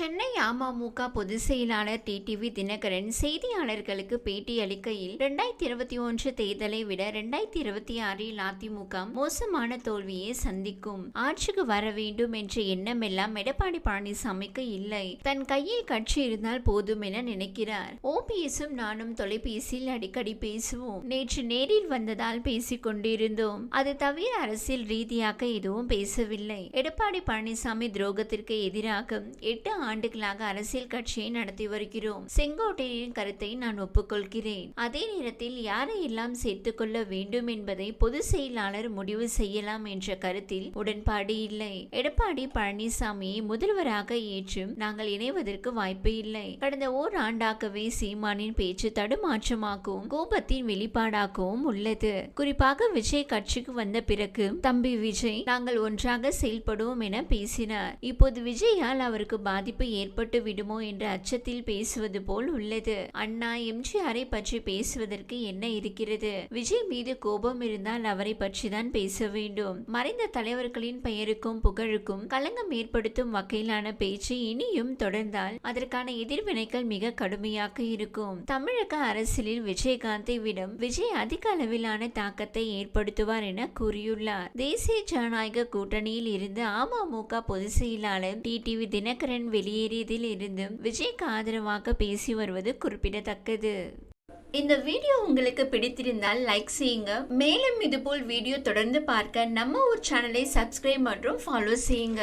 சென்னை அமமுக பொதுச் செயலாளர் டிடிவி தினகரன் செய்தியாளர்களுக்கு பேட்டி அளிக்கையில் இரண்டாயிரத்தி இருபத்தி ஒன்று தேர்தலை விட இரண்டாயிரத்தி இருபத்தி ஆறில் அதிமுக மோசமான தோல்வியை சந்திக்கும். ஆட்சிக்கு வர வேண்டும் என்ற எண்ணமெல்லாம் எடப்பாடி பழனிசாமிக்கு இல்லை. தன் கையில் கட்சி இருந்தால் போதும் என நினைக்கிறார். ஓபிஎஸும் நானும் தொலைபேசியில் அடிக்கடி பேசுவோம். நேற்று நேரில் வந்ததால் பேசிக் கொண்டிருந்தோம். அது தவிர அரசியல் ரீதியாக எதுவும் பேசவில்லை. எடப்பாடி பழனிசாமி துரோகத்திற்கு எதிராக எட்டு ஆண்டுகளாக அரசியல் கட்சியை நடத்தி வருகிறோம். செங்கோட்டையின் கருத்தை நான் ஒப்புக்கொள்கிறேன். அதே நேரத்தில் யாரை எல்லாம் சேர்த்துக் கொள்ள வேண்டும் என்பதை பொது செயலாளர் முடிவு செய்யலாம் என்ற கருத்தில் உடன்பாடு இல்லை. எடப்பாடி பழனிசாமியை முதல்வராக ஏற்றும் நாங்கள் இணைவதற்கு வாய்ப்பு இல்லை. கடந்த ஓர் ஆண்டாகவே சீமானின் பேச்சு தடுமாற்றமாகவும் கோபத்தின் வெளிப்பாடாகவும் உள்ளது. குறிப்பாக விஜய் கட்சிக்கு வந்த பிறகு தம்பி விஜய் நாங்கள் ஒன்றாக செயல்படுவோம் என பேசினார். இப்போது விஜயால் அவருக்கு பாதிப்பு ஏற்பட்டு விடுமோ என்ற அச்சத்தில் பேசுவது போல் உள்ளது. அண்ணா எம்ஜிஆரை பற்றி பேசுவதற்கு என்ன இருக்கிறது? விஜய் மீது கோபம் இருந்தால் அவரை பற்றி தான் பேச வேண்டும். மறைந்த தலைவர்களின் பெயருக்கும் புகழுக்கும் களங்கம் ஏற்படுத்தும் வகையிலான பேச்சு இனியும் தொடர்ந்தால் அதற்கான எதிர்வினைகள் மிக கடுமையாக இருக்கும். தமிழக அரசியலில் விஜயகாந்தை விடம் விஜய் அதிக அளவிலான தாக்கத்தை ஏற்படுத்துவார் என கூறியுள்ளார். தேசிய ஜனநாயக கூட்டணியில் இருந்து அமமுக பொதுச் செயலாளர் டிடிவி தினகரன் வெளியேறியதில் இருந்தும் விஜய்க்கு ஆதரவாக பேசி வருவது குறிப்பிடத்தக்கது. இந்த வீடியோ உங்களுக்கு பிடித்திருந்தால் லைக் செய்யுங்க. மேலும் இதுபோல் வீடியோ தொடர்ந்து பார்க்க நம்ம ஒரு சேனலை சப்ஸ்கிரைப் மற்றும் ஃபாலோ செய்யுங்க.